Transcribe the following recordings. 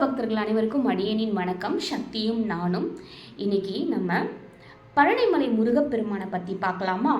பக்தர்கள் அனைவருக்கும் அடியனின் வணக்கம் சக்தியும் நானும். இன்னைக்கு நம்ம பழனிமலை முருகப்பெருமானை பற்றி பார்க்கலாமா?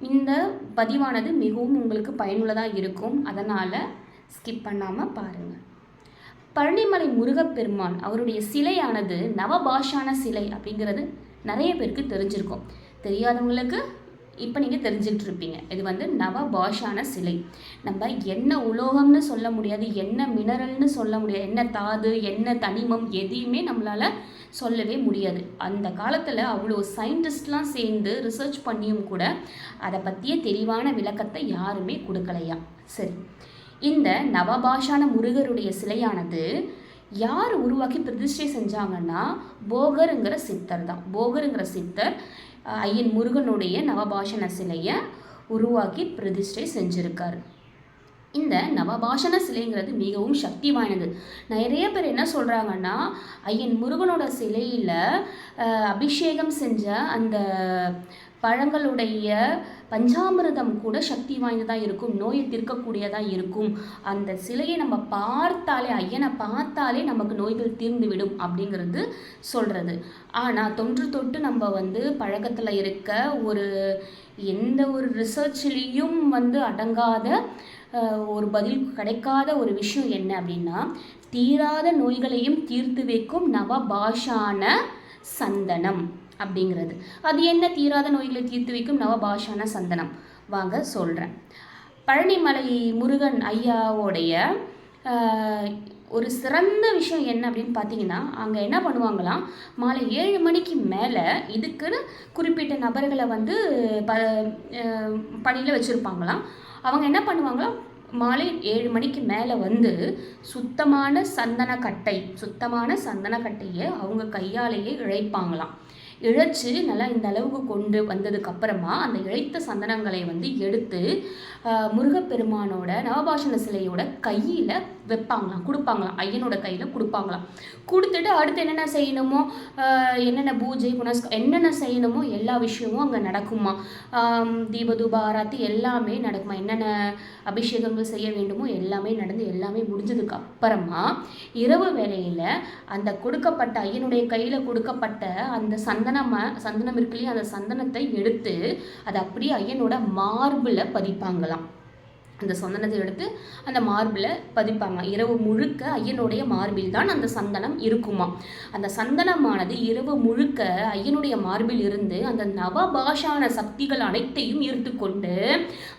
இந்த பதிவானது மிகவும் உங்களுக்கு பயனுள்ளதாக இருக்கும். அதனால் ஸ்கிப் பண்ணாமல் பாருங்கள் பழனிமலை முருகப்பெருமான் அவருடைய சிலையானது நவபாஷான சிலை அப்படிங்கிறது நிறைய பேருக்கு தெரிஞ்சிருக்கும். தெரியாதவங்களுக்கு இப்போ நீங்கள் தெரிஞ்சுக்கிட்டு இருப்பீங்க இது வந்து நவபாஷான சிலை. நம்ம என்ன உலோகம்னு சொல்ல முடியாது என்ன மினரல்னு சொல்ல முடியாது என்ன தாது என்ன தனிமம் எதையுமே நம்மளால் சொல்லவே முடியாது. அந்த காலத்தில் அவ்வளோ சயின்டிஸ்ட்லாம் சேர்ந்து ரிசர்ச் பண்ணியும் கூட அதை பற்றிய தெளிவான விளக்கத்தை யாருமே கொடுக்கலையா? சரி. இந்த நவபாஷான முருகருடைய சிலையானது யார் உருவாக்கி பிரதிஷ்டை செஞ்சாங்கன்னா போகருங்கிற சித்தர் தான். போகருங்கிற சித்தர் ஐயன் முருகனுடைய நவபாஷண சிலையை உருவாக்கி பிரதிஷ்டை செஞ்சுருக்கார். இந்த நவபாஷண சிலைங்கிறது மிகவும் சக்தி வாய்ந்தது. நிறைய பேர் என்ன சொல்கிறாங்கன்னா ஐயன் முருகனோட சிலையில் அபிஷேகம் செஞ்ச அந்த பழங்களுடைய பஞ்சாமிரதம் கூட சக்தி வாய்ந்ததாக இருக்கும் நோயை தீர்க்கக்கூடியதாக இருக்கும். அந்த சிலையை நம்ம பார்த்தாலே ஐயனை பார்த்தாலே நமக்கு நோய்கள் தீர்ந்து விடும் அப்படிங்கிறது சொல்கிறது ஆனால் தொன்று தொட்டு நம்ம வந்து பழக்கத்தில் இருக்க ஒரு எந்த ஒரு ரிசர்ச்லேயும் வந்து அடங்காத ஒரு பதில் கிடைக்காத ஒரு விஷயம் என்ன அப்படின்னா தீராத நோய்களையும் தீர்த்து வைக்கும் நவபாஷான சந்தனம். அப்படிங்கிறது. அது என்ன தீராத நோய்களை தீர்த்து வைக்கும் நவபாஷான சந்தனம். வாங்க சொல்கிறேன் பழனிமலை முருகன் ஐயாவோடைய ஒரு சிறந்த விஷயம் என்ன அப்படின்னு பார்த்தீங்கன்னா அங்கே என்ன பண்ணுவாங்களாம்? மாலை ஏழு மணிக்கு மேலே இதுக்குன்னு குறிப்பிட்ட நபர்களை வந்து ப பணியில் வச்சுருப்பாங்களாம். அவங்க என்ன பண்ணுவாங்களாம்? மாலை ஏழு மணிக்கு மேலே வந்து சுத்தமான சந்தனக்கட்டை சுத்தமான சந்தனக்கட்டையை அவங்க கையாலேயே இழைப்பாங்களாம். இழைச்சி நல்லா இந்த அளவுக்கு கொண்டு வந்ததுக்கு அப்புறமா அந்த இழைத்த சந்தனங்களை வந்து எடுத்து முருகப்பெருமானோட நவபாஷண சிலையோட கையில் வைப்பாங்களாம் கொடுப்பாங்களாம். ஐயனோட கையில் கொடுப்பாங்களாம். கொடுத்துட்டு அடுத்து என்னென்ன செய்யணுமோ என்னென்ன பூஜை புனஸ்க என்னென்ன செய்யணுமோ எல்லா விஷயமும் அங்கே நடக்குமா? தீபதூப ஆராத்தி எல்லாமே நடக்குமா? என்னென்ன அபிஷேகங்கள் செய்ய வேண்டுமோ எல்லாமே நடந்து எல்லாமே முடிஞ்சதுக்கு அப்புறமா இரவு வேளையில் அந்த கொடுக்கப்பட்ட ஐயனுடைய கையில் கொடுக்கப்பட்ட அந்த சந்தனமாக சந்தனம் இருக்கு அந்த சந்தனத்தை எடுத்து அதை அப்படியே ஐயனோட மார்பில் பதிப்பாங்களாம். அந்த சந்தனத்தை எடுத்து அந்த மார்பில் பதிப்பாங்க. இரவு முழுக்க ஐயனுடைய மார்பில் தான் அந்த சந்தனம் இருக்குமா. அந்த சந்தனமானது இரவு முழுக்க ஐயனுடைய மார்பில் இருந்து அந்த நவபாஷான சக்திகள் அனைத்தையும் ஈர்த்து கொண்டு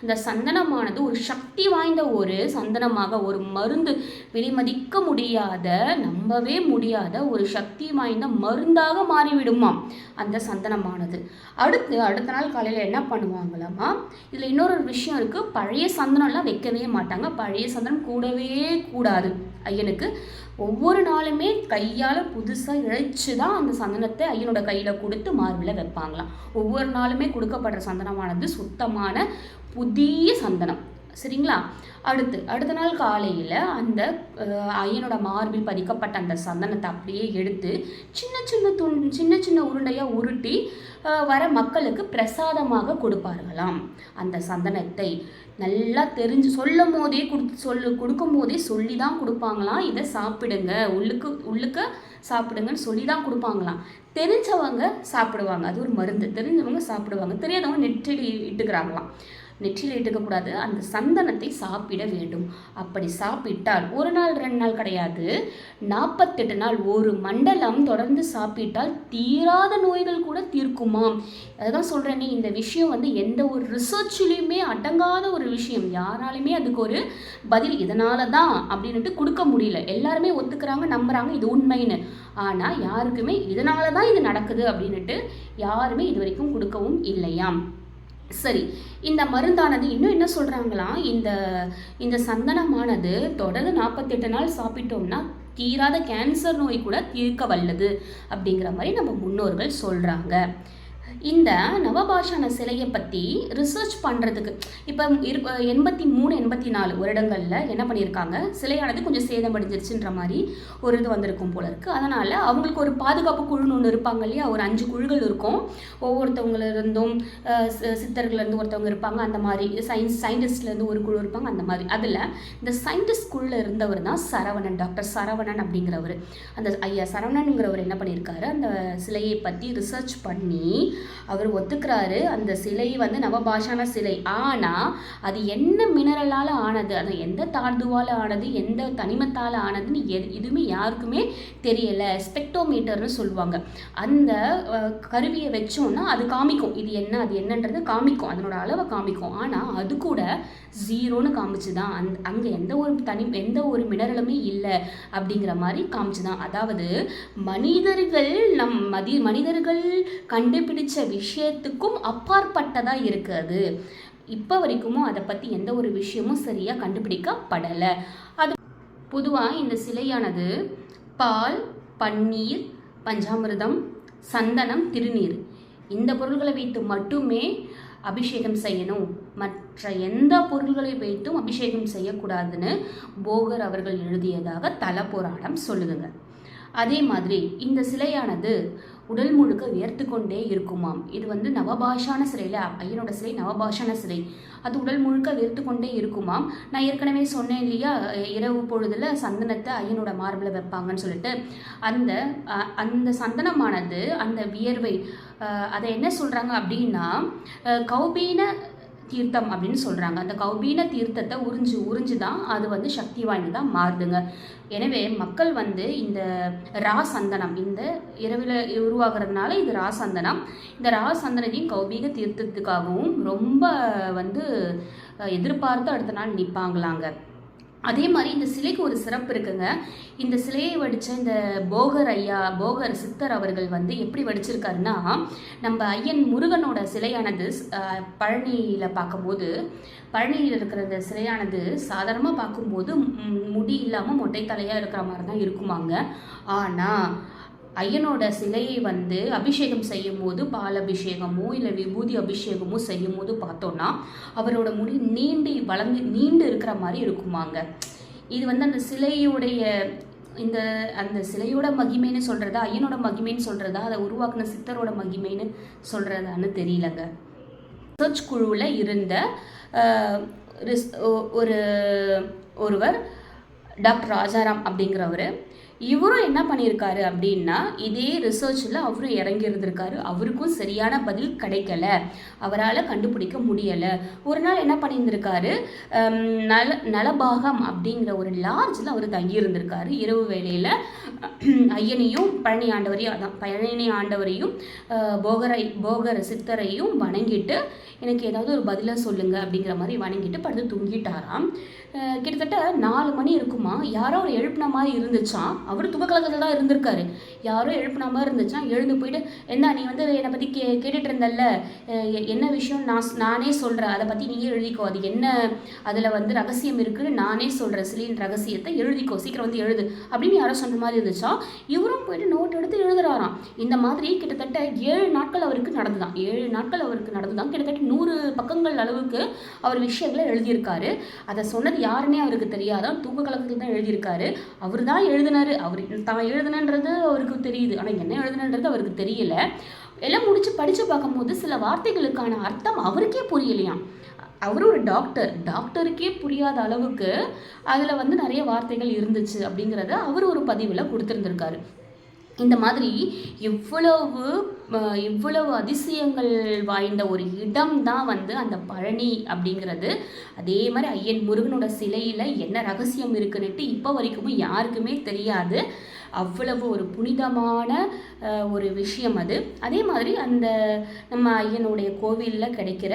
அந்த சந்தனமானது ஒரு சக்தி வாய்ந்த ஒரு சந்தனமாக ஒரு மருந்து விலைமதிக்க முடியாத நம்பவே முடியாத ஒரு சக்தி வாய்ந்த மருந்தாக மாறிவிடுமாம் அந்த சந்தனமானது. அடுத்து அடுத்த நாள் காலையில் என்ன பண்ணுவாங்களாமா இதில் இன்னொரு விஷயம் இருக்குது பழைய சந்தனம் சந்தனம்லாம் வைக்கவே மாட்டாங்க. பழைய சந்தனம் கூடவே கூடாது. ஐயனுக்கு ஒவ்வொரு நாளுமே கையால் புதுசாக இழைச்சி தான் அந்த சந்தனத்தை ஐயனோட கையில் கொடுத்து மார்பில் வைப்பாங்களாம். ஒவ்வொரு நாளுமே கொடுக்கப்படுற சந்தனமானது சுத்தமான புதிய சந்தனம். சரிங்களா? அடுத்து அடுத்த நாள் காலையில் அந்த ஐயனோட மார்பில் பதிக்கப்பட்ட அந்த சந்தனத்தை அப்படியே எடுத்து சின்ன சின்ன துண் சின்ன சின்ன உருண்டையாக உருட்டி வர மக்களுக்கு பிரசாதமாக கொடுப்பார்களாம். அந்த சந்தனத்தை நல்லா தெரிஞ்சு சொல்லும் போதே கொடுத்து சொல்லு கொடுக்கும் போதே சொல்லி தான் கொடுப்பாங்களாம். இதை சாப்பிடுங்க உள்ளுக்கு உள்ளுக்க சாப்பிடுங்கன்னு சொல்லி தான் கொடுப்பாங்களாம். தெரிஞ்சவங்க சாப்பிடுவாங்க. அது ஒரு மருந்து. தெரிஞ்சவங்க சாப்பிடுவாங்க. தெரியாதவங்க நெற்றடி இட்டுக்கிறாங்களாம். நெற்றியில் எடுக்கக்கூடாது அந்த சந்தனத்தை சாப்பிட வேண்டும். அப்படி சாப்பிட்டால் ஒரு நாள் ரெண்டு நாள் கிடையாது. நாற்பத்தெட்டு நாள் ஒரு மண்டலம் தொடர்ந்து சாப்பிட்டால் தீராத நோய்கள் கூட தீர்க்குமாம். அதுதான் சொல்கிறேனே இந்த விஷயம் வந்து எந்த ஒரு ரிசர்ச்லேயுமே அடங்காத ஒரு விஷயம். யாராலுமே அதுக்கு ஒரு பதில் இதனால தான் அப்படின்னுட்டு கொடுக்க முடியல. எல்லாருமே ஒத்துக்கிறாங்க நம்புகிறாங்க இது உண்மைன்னு. ஆனால் யாருக்குமே இதனால தான் இது நடக்குது அப்படின்னுட்டு யாருமே இது வரைக்கும் கொடுக்கவும் இல்லையாம். சரி இந்த மருந்தானது இன்னும் என்ன சொல்கிறாங்களாம் இந்த இந்த சந்தனமானது தொடர்ந்து நாற்பத்தெட்டு நாள் சாப்பிட்டோம்னா தீராத கேன்சர் நோய் கூட தீர்க்க வல்லது அப்படிங்கிற மாதிரி நம்ம முன்னோர்கள் சொல்கிறாங்க இந்த நவபாஷான சிலையை பற்றி ரிசர்ச் பண்ணுறதுக்கு இப்போ இரு எண்பத்தி மூணு எண்பத்தி நாலு வருடங்களில் என்ன பண்ணியிருக்காங்க சிலையானது கொஞ்சம் சேதமடைஞ்சிருச்சுன்ற மாதிரி ஒரு இது வந்திருக்கும் போல இருக்குது அதனால் அவங்களுக்கு ஒரு பாதுகாப்பு குழுன்னு ஒன்று இருப்பாங்க இல்லையா? ஒரு அஞ்சு குழுக்கள் இருக்கும். ஒவ்வொருத்தவங்களிருந்தும் சித்தர்கள்லேருந்து ஒருத்தவங்க இருப்பாங்க. அந்த மாதிரி சயின்ஸ் சயின்டிஸ்ட்லேருந்து ஒரு குழு இருப்பாங்க. அந்த மாதிரி. அதில் இந்த சயின்டிஸ்ட் குழுவில் இருந்தவர் தான் சரவணன் டாக்டர் சரவணன் அப்படிங்கிறவர். அந்த ஐயா சரவணனுங்கிறவர் என்ன பண்ணியிருக்காரு அந்த சிலையை பற்றி ரிசர்ச் பண்ணி அவர் ஒத்துக்கிறாரு. அந்த சிலை வந்து நவபாஷான சிலை. ஆனால் அது என்ன மினரலால் ஆனது அது எந்த தாழ்துவால் ஆனது எந்த தனிமத்தால் ஆனதுன்னு எது இதுவுமே யாருக்குமே தெரியலை. ஸ்பெக்டோமீட்டர்னு சொல்லுவாங்க. அந்த கருவியை வச்சோன்னா அது காமிக்கும். இது என்ன அது என்னன்றது காமிக்கும். அதனோட அளவை காமிக்கும். ஆனால் அது கூட ஜீரோன்னு காமிச்சு தான் அந் அங்கே எந்த ஒரு தனி எந்த ஒரு மினரலுமே இல்லை அப்படிங்கிற மாதிரி காமிச்சு தான் அதாவது மனிதர்கள் நம் மதி மனிதர்கள் கண்டுபிடிச்ச விஷயத்துக்கும் அப்பாற்பட்டதாக இருக்குது இப்போ வரைக்குமோ அதை பற்றி எந்த ஒரு விஷயமும் சரியாக கண்டுபிடிக்கப்படலை. அது பொதுவாக இந்த சிலையானது பால் பன்னீர் பஞ்சாமிர்தம் சந்தனம் திருநீர் இந்த பொருள்களை வைத்து மட்டுமே அபிஷேகம் செய்யணும். மற்ற எந்த பொருள்களை வைத்தும் அபிஷேகம் செய்யக்கூடாதுன்னு போகர் அவர்கள் எழுதியதாக தல போராடம் சொல்லுதுங்க. அதே மாதிரி இந்த சிலையானது உடல் முழுக்க உயர்த்து கொண்டே இருக்குமாம். இது வந்து நவபாஷான சிலையில் ஐயனோட சிலை நவபாஷான சிலை. அது உடல் முழுக்க உயர்த்து கொண்டே இருக்குமாம். நான் ஏற்கனவே சொன்னேன் இல்லையா இரவு பொழுதில் சந்தனத்தை ஐயனோட மார்பில் வைப்பாங்கன்னு சொல்லிட்டு. அந்த அந்த சந்தனமானது அந்த வியர்வை அதை என்ன சொல்கிறாங்க அப்படின்னா கௌபீன தீர்த்தம் அப்படின்னு சொல்கிறாங்க அந்த கௌபீன தீர்த்தத்தை உறிஞ்சு உறிஞ்சு தான் அது வந்து சக்தி வாய்ந்ததாக மாறுதுங்க. எனவே மக்கள் வந்து இந்த ராசந்தனம் இந்த இரவில் உருவாகிறதுனால இது ராசந்தனம். இந்த ராசந்தனத்தையும் கௌபீக தீர்த்தத்துக்காகவும் ரொம்ப வந்து எதிர்பார்த்து அடுத்த நாள் நிற்பாங்களாங்க அதே மாதிரி இந்த சிலைக்கு ஒரு சிறப்பு இருக்குங்க. இந்த சிலையை வடித்த இந்த போகர் ஐயா போகர் சித்தர் அவர்கள் வந்து எப்படி வடிச்சிருக்காருன்னா நம்ம ஐயன் முருகனோட சிலையானது பழனியில் பார்க்கும்போது பழனியில் இருக்கிற இந்த சிலையானது சாதாரணமாக பார்க்கும்போது முடி இல்லாமல் மொட்டை தலையாக இருக்கிற மாதிரி தான் இருக்குமாங்க. ஆனால் ஐயனோட சிலையை வந்து அபிஷேகம் செய்யும் போது பால் அபிஷேகமோ இல்லை விபூதி அபிஷேகமோ செய்யும் போது பார்த்தோன்னா அவரோட முடி நீண்டு வளர்ந்து நீண்டு இருக்கிற மாதிரி இருக்குமாங்க. இது வந்து அந்த சிலையுடைய இந்த அந்த சிலையோட மகிமைன்னு சொல்கிறதா ஐயனோட மகிமைன்னு சொல்கிறதா அதை உருவாக்குன சித்தரோட மகிமைன்னு சொல்கிறதான்னு தெரியலங்க. ரிசர்ச் குழுவில் இருந்த ஒரு ஒருவர் டாக்டர் ராஜாராம் அப்படிங்கிறவர் இவரும் என்ன பண்ணியிருக்காரு அப்படின்னா இதே ரிசர்ச்சில் அவரும் இறங்கி இருந்திருக்காரு அவருக்கும் சரியான பதில் கிடைக்கல. அவரால் கண்டுபிடிக்க முடியலை. ஒரு நாள் என்ன பண்ணியிருந்திருக்காரு? நல நலபாகம் அப்படிங்கிற ஒரு லார்ஜில் அவர் தங்கியிருந்திருக்காரு. இரவு வேளையில் ஐயனையும் பழனி ஆண்டவரையும் அதான் பழனி ஆண்டவரையும் போகரை போகர சித்தரையும் வணங்கிட்டு எனக்கு ஏதாவது ஒரு பதிலை சொல்லுங்கள் அப்படிங்கிற மாதிரி வணங்கிட்டு படுத்து தூங்கிட்டாராம். கிட்டத்தட்ட நாலு மணி இருக்குமா? யாரோ ஒரு எழுப்பின மாதிரி இருந்துச்சான் அவர் துபக்கலகத்தில் தான் இருந்திருக்காரு. யாரோ எழுப்பின மாதிரி இருந்துச்சான் எழுந்து போயிட்டு என்ன நீ வந்து என்னை பற்றி கே கேட்டுட்டு இருந்தல்ல? என்ன விஷயம் நான் நானே சொல்கிறேன் அதை பற்றி நீயே எழுதிக்கோ. அது என்ன அதில் வந்து ரகசியம் இருக்குன்னு நானே சொல்கிறேன் சிலின் ரகசியத்தை எழுதிக்கோ. சீக்கிரம் வந்து எழுது. அப்படின்னு யாரோ சொன்ன மாதிரி இருந்துச்சா இவரும் போயிட்டு நோட் எடுத்து எழுதுறாராம். இந்த மாதிரி கிட்டத்தட்ட ஏழு நாட்கள் அவருக்கு நடந்துதான். ஏழு நாட்கள் அவருக்கு நடந்துதான். கிட்டத்தட்ட நூறு பக்கங்கள் அளவுக்கு அவர் விஷயங்களை எழுதியிருக்காரு. அதை சொன்னது யாருன்னே அவருக்கு தெரியாதான் தூக்க கலக்கத்தில் தான் எழுதியிருக்காரு. அவர் தான் எழுதினாரு. அவர் தான் எழுதுனன்றது அவருக்கு தெரியுது. ஆனால் என்ன எழுதுனன்றது அவருக்கு தெரியல. எல்லாம் முடிச்சு படித்து பார்க்கும்போது சில வார்த்தைகளுக்கான அர்த்தம் அவருக்கே புரியலையாம். அவர் ஒரு டாக்டர். டாக்டருக்கே புரியாத அளவுக்கு அதில் வந்து நிறைய வார்த்தைகள் இருந்துச்சு அப்படிங்கிறத அவர் ஒரு பதிவில் கொடுத்துருந்துருக்காரு. இந்த மாதிரி எவ்வளவு இவ்வளவு அதிசயங்கள் வாய்ந்த ஒரு இடம் தான் வந்து அந்த பழனி அப்படிங்கிறது. அதே மாதிரி ஐயன் முருகனோட சிலையில் என்ன ரகசியம் இருக்குன்னுட்டு இப்போ வரைக்கும் யாருக்குமே தெரியாது. அவ்வளவு ஒரு புனிதமான ஒரு விஷயம் அது. அதே மாதிரி அந்த நம்ம ஐயனுடைய கோவிலில் கிடைக்கிற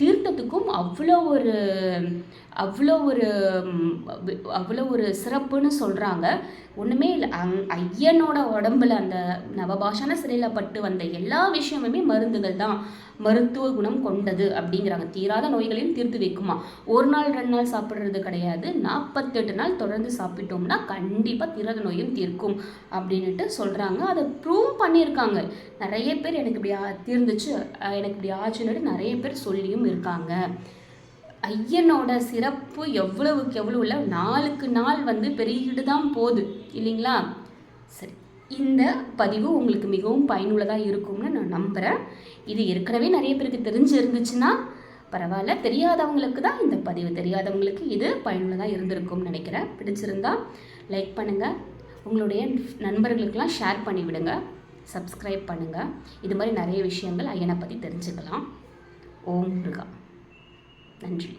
தீர்த்தத்துக்கும் அவ்வளோ ஒரு அவ்வளோ ஒரு அவ்வளோ ஒரு சிறப்புன்னு சொல்கிறாங்க ஒன்றுமே இல்லை அங் ஐயனோட உடம்புல அந்த நவபாஷான சிறையில் பட்டு வந்த எல்லா விஷயமுமே மருந்துகள் தான் மருத்துவ குணம் கொண்டது அப்படிங்கிறாங்க. தீராத நோய்களையும் தீர்த்து வைக்குமா? ஒரு நாள் ரெண்டு நாள் சாப்பிட்றது கிடையாது. நாற்பத்தெட்டு நாள் தொடர்ந்து சாப்பிட்டோம்னா கண்டிப்பாக தீராத நோயும் தீர்க்கும் அப்படின்ட்டு சொல்கிறாங்க அதை ப்ரூவ் பண்ணியிருக்காங்க. நிறைய பேர் எனக்கு இப்படி தீர்ந்துச்சு. எனக்கு இப்படி ஆச்சுன்னு நிறைய பேர் சொல்லியும் இருக்காங்க. ஐயனோட சிறப்பு எவ்வளவுக்கு எவ்வளோ இல்லை நாளுக்கு நாள் வந்து பெருகிட்டு தான் போகுது. இல்லைங்களா? சரி இந்த பதிவு உங்களுக்கு மிகவும் பயனுள்ளதாக இருக்கும்னு நான் நம்புகிறேன் இது ஏற்கனவே நிறைய பேருக்கு தெரிஞ்சு இருந்துச்சுன்னா பரவாயில்ல. தெரியாதவங்களுக்கு தான் இந்த பதிவு தெரியாதவங்களுக்கு இது பயனுள்ளதாக இருந்திருக்கும்னு நினைக்கிறேன். பிடிச்சிருந்தா லைக் பண்ணுங்கள் உங்களுடைய நண்பர்களுக்கெல்லாம் ஷேர் பண்ணி விடுங்க. சப்ஸ்கிரைப் பண்ணுங்கள் இது மாதிரி நிறைய விஷயங்கள் ஐயனை பற்றி தெரிஞ்சுக்கலாம். ஓம் முருகா. நன்றி